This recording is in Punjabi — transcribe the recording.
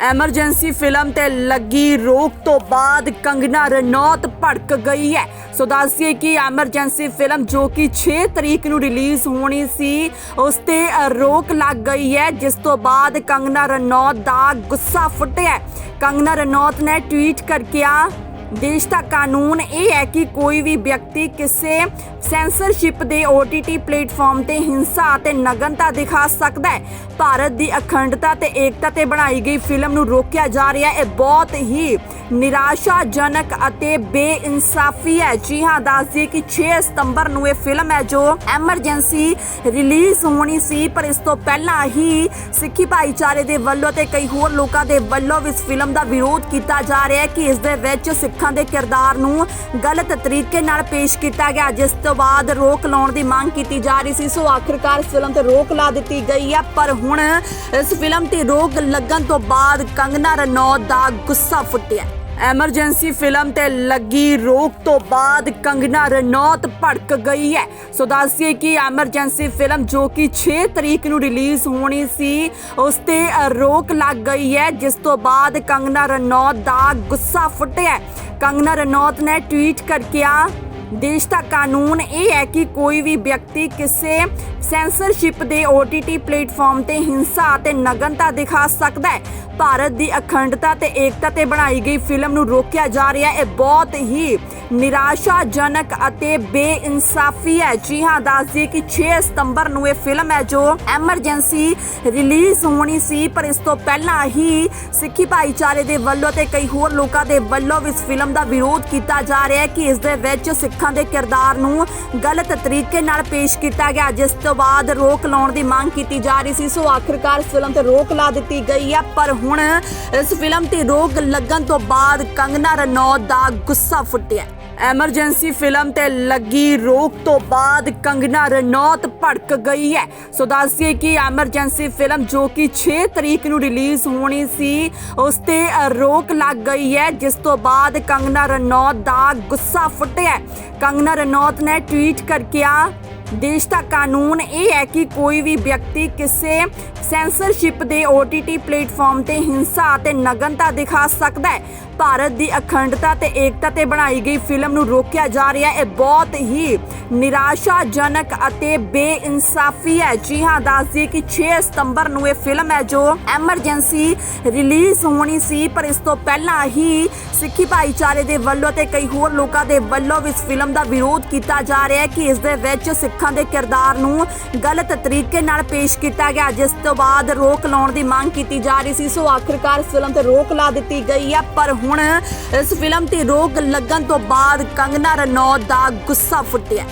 ਐਮਰਜੈਂਸੀ ਫਿਲਮ ਤੇ ਲੱਗੀ ਰੋਕ ਤੋਂ ਬਾਅਦ ਕੰਗਨਾ ਰਣੌਤ ਭੜਕ ਗਈ ਹੈ। ਸੋ ਦੱਸਿਏ ਕਿ ਐਮਰਜੈਂਸੀ ਫਿਲਮ ਜੋ ਕਿ 6 ਤਰੀਕ ਨੂੰ ਰਿਲੀਜ਼ ਹੋਣੀ ਸੀ, ਉਸ ਤੇ ਰੋਕ ਲੱਗ ਗਈ ਹੈ, ਜਿਸ ਤੋਂ ਬਾਅਦ ਕੰਗਨਾ ਰਣੌਤ ਦਾ ਗੁੱਸਾ ਫੁੱਟਿਆ। ਕੰਗਨਾ ਰਣੌਤ ਨੇ ਟਵੀਟ ਕਰਕੇ ਆ ਦੇਸ਼ ਦਾ ਕਾਨੂੰਨ ਇਹ ਹੈ ਕਿ ਕੋਈ ਵੀ ਵਿਅਕਤੀ ਕਿਸੇ ਸੈਂਸਰਸ਼ਿਪ ਦੇ OTT ਪਲੇਟਫਾਰਮ ਤੇ ਹਿੰਸਾ ਅਤੇ ਨਗਨਤਾ ਦਿਖਾ ਸਕਦਾ ਹੈ। ਭਾਰਤ ਦੀ ਅਖੰਡਤਾ ਤੇ ਏਕਤਾ ਤੇ ਬਣਾਈ ਗਈ ਫਿਲਮ ਨੂੰ ਰੋਕਿਆ ਜਾ ਰਿਹਾ ਹੈ। ਇਹ ਬਹੁਤ ਹੀ ਨਿਰਾਸ਼ਾਜਨਕ ਅਤੇ ਬੇਇਨਸਾਫੀ ਹੈ। ਜੀ ਹਾਂ ਦੱਸਦੀ ਕਿ 6 ਸਤੰਬਰ ਨੂੰ ਇਹ ਫਿਲਮ ਹੈ ਜੋ ਐਮਰਜੈਂਸੀ ਰਿਲੀਜ਼ ਹੋਣੀ ਸੀ, ਪਰ ਇਸ ਤੋਂ ਪਹਿਲਾਂ ਹੀ ਸਿੱਖੀ ਭਾਈਚਾਰੇ ਦੇ ਵੱਲੋਂ ਤੇ ਕਈ ਹੋਰ ਲੋਕਾਂ ਦੇ ਵੱਲੋਂ ਵੀ ਇਸ ਫਿਲਮ ਦਾ ਵਿਰੋਧ ਕੀਤਾ ਜਾ ਰਿਹਾ ਹੈ ਕਿ ਇਸ ਦੇ ਵਿੱਚ ਸਿੱਖਾਂ ਦੇ ਕਿਰਦਾਰ ਨੂੰ ਗਲਤ ਤਰੀਕੇ ਨਾਲ ਪੇਸ਼ ਕੀਤਾ ਗਿਆ, ਜਿਸ ਤੋਂ ਬਾਅਦ ਰੋਕ ਲਾਉਣ ਦੀ ਮੰਗ ਕੀਤੀ ਜਾ ਰਹੀ ਸੀ। ਸੋ ਆਖਿਰਕਾਰ ਫਿਲਮ ਤੇ ਰੋਕ ਲਾ ਦਿੱਤੀ ਗਈ ਹੈ, ਪਰ ਹੁਣ ਇਸ ਫਿਲਮ ਤੇ ਰੋਕ ਲੱਗਣ ਤੋਂ ਬਾਅਦ ਕੰਗਨਾ ਰਣੌਤ ਦਾ ਗੁੱਸਾ ਫੁੱਟਿਆ। ਐਮਰਜੈਂਸੀ ਫਿਲਮ ਤੇ ਲੱਗੀ ਰੋਕ ਤੋਂ ਬਾਅਦ ਕੰਗਨਾ ਰਣੌਤ ਭੜਕ ਗਈ ਹੈ। ਸੋ ਦੱਸਿਏ ਕਿ ਐਮਰਜੈਂਸੀ ਫਿਲਮ ਜੋ ਕਿ 6 ਤਰੀਕ ਨੂੰ ਰਿਲੀਜ਼ ਹੋਣੀ ਸੀ, ਉਸ ਤੇ ਰੋਕ ਲੱਗ ਗਈ ਹੈ, ਜਿਸ ਤੋਂ ਬਾਅਦ ਕੰਗਨਾ ਰਣੌਤ ਦਾ ਗੁੱਸਾ ਫੁੱਟਿਆ ਕੰਗਨਾ ਰਣੌਤ ਨੇ ਟਵੀਟ ਕਰਕੇ ਆ ਦੇਸ਼ ਦਾ ਕਾਨੂੰਨ ਇਹ ਹੈ ਕਿ ਕੋਈ ਵੀ ਵਿਅਕਤੀ ਕਿਸੇ ਸੈਂਸਰਸ਼ਿਪ ਦੇ OTT ਪਲੇਟਫਾਰਮ ਤੇ ਹਿੰਸਾ ਅਤੇ ਨਗਨਤਾ ਦਿਖਾ ਸਕਦਾ ਹੈ। ਭਾਰਤ ਦੀ ਅਖੰਡਤਾ ਤੇ ਏਕਤਾ ਤੇ ਬਣਾਈ ਗਈ ਫਿਲਮ ਨੂੰ ਰੋਕਿਆ ਜਾ ਰਿਹਾ ਹੈ। ਇਹ ਬਹੁਤ ਹੀ ਨਿਰਾਸ਼ਾਜਨਕ ਅਤੇ ਬੇਇਨਸਾਫੀ ਹੈ। ਜੀ ਹਾਂ ਦੱਸਦੀ ਕਿ 6 ਸਤੰਬਰ ਨੂੰ ਇਹ ਫਿਲਮ ਹੈ ਜੋ ਐਮਰਜੈਂਸੀ ਰਿਲੀਜ਼ ਹੋਣੀ ਸੀ, ਪਰ ਇਸ ਤੋਂ ਪਹਿਲਾਂ ਹੀ ਸਿੱਖੀ ਭਾਈਚਾਰੇ ਦੇ ਵੱਲੋਂ ਤੇ ਕਈ ਹੋਰ ਲੋਕਾਂ ਦੇ ਵੱਲੋਂ ਵੀ ਇਸ ਫਿਲਮ ਦਾ ਵਿਰੋਧ ਕੀਤਾ ਜਾ ਰਿਹਾ ਹੈ ਕਿ ਇਸ ਦੇ ਵਿੱਚ ਸਿੱਖਾਂ ਦੇ ਕਿਰਦਾਰ ਨੂੰ ਗਲਤ ਤਰੀਕੇ ਨਾਲ ਪੇਸ਼ ਕੀਤਾ ਗਿਆ, ਜਿਸ ਤੋਂ ਬਾਅਦ ਰੋਕ ਲਾਉਣ ਦੀ ਮੰਗ ਕੀਤੀ ਜਾ ਰਹੀ ਸੀ। ਸੋ ਆਖਿਰਕਾਰ ਫਿਲਮ ਤੇ ਰੋਕ ਲਾ ਦਿੱਤੀ ਗਈ ਹੈ, ਪਰ ਹੁਣ ਇਸ ਫਿਲਮ ਤੇ ਰੋਕ ਲੱਗਣ ਤੋਂ ਬਾਅਦ ਕੰਗਨਾ ਰਣੌਤ ਦਾ ਗੁੱਸਾ ਫੁੱਟਿਆ। ਐਮਰਜੈਂਸੀ ਫਿਲਮ ਤੇ ਲੱਗੀ ਰੋਕ ਤੋਂ ਬਾਅਦ ਕੰਗਨਾ ਰਣੌਤ ਭੜਕ ਗਈ ਹੈ। ਸੋ ਦੱਸਿਏ ਕਿ ਐਮਰਜੈਂਸੀ ਫਿਲਮ ਜੋ ਕਿ 6 ਤਰੀਕ ਨੂੰ ਰਿਲੀਜ਼ ਹੋਣੀ ਸੀ, ਉਸ ਤੇ ਰੋਕ ਲੱਗ ਗਈ ਹੈ, ਜਿਸ ਤੋਂ ਬਾਅਦ ਕੰਗਨਾ ਰਣੌਤ ਦਾ ਗੁੱਸਾ ਫੁੱਟਿਆ ਕੰਗਨਾ ਰਣੌਤ ਨੇ ਟਵੀਟ ਕਰਕੇ ਆ, ਦੇਸ਼ ਦਾ ਕਾਨੂੰਨ ਇਹ ਹੈ ਕਿ ਕੋਈ ਵੀ ਵਿਅਕਤੀ ਕਿਸੇ ਸੈਂਸਰਸ਼ਿਪ ਦੇ OTT ਪਲੇਟਫਾਰਮ ਤੇ ਹਿੰਸਾ ਅਤੇ ਨਗਨਤਾ ਦਿਖਾ ਸਕਦਾ ਹੈ। ਭਾਰਤ ਦੀ ਅਖੰਡਤਾ ਤੇ ਏਕਤਾ ਤੇ ਬਣਾਈ ਗਈ ਫਿਲਮ ਨੂੰ ਰੋਕਿਆ ਜਾ ਰਿਹਾ ਹੈ। ਇਹ ਬਹੁਤ ਹੀ ਨਿਰਾਸ਼ਾਜਨਕ ਅਤੇ ਬੇਇਨਸਾਫੀ ਹੈ। ਜੀ ਹਾਂ ਦੱਸਦੀ ਕਿ 6 ਸਤੰਬਰ ਨੂੰ ਇਹ ਫਿਲਮ ਹੈ ਜੋ ਐਮਰਜੈਂਸੀ ਰਿਲੀਜ਼ ਹੋਣੀ ਸੀ, ਪਰ ਇਸ ਤੋਂ ਪਹਿਲਾਂ ਹੀ ਸਿੱਖੀ ਭਾਈਚਾਰੇ ਦੇ ਵੱਲੋਂ ਤੇ ਕਈ ਹੋਰ ਲੋਕਾਂ ਦੇ ਵੱਲੋਂ ਵੀ ਇਸ ਫਿਲਮ ਦਾ ਵਿਰੋਧ ਕੀਤਾ ਜਾ ਰਿਹਾ ਹੈ ਕਿ ਇਸ ਦੇ ਵਿੱਚ ਸਿੱਖਾਂ ਦੇ ਕਿਰਦਾਰ ਨੂੰ ਗਲਤ ਤਰੀਕੇ ਨਾਲ ਪੇਸ਼ ਕੀਤਾ ਗਿਆ, ਜਿਸ ਤੋਂ ਬਾਅਦ ਰੋਕ ਲਾਉਣ ਦੀ ਮੰਗ ਕੀਤੀ ਜਾ ਰਹੀ ਸੀ। ਸੋ ਆਖਿਰਕਾਰ ਫਿਲਮ ਤੇ ਰੋਕ ਲਾ ਦਿੱਤੀ ਗਈ ਹੈ, ਪਰ ਹੁਣ ਇਸ ਫਿਲਮ ਤੇ ਰੋਕ ਲੱਗਣ ਤੋਂ ਬਾਅਦ ਕੰਗਨਾ ਰਣੌਤ ਦਾ ਗੁੱਸਾ ਫੁੱਟਿਆ।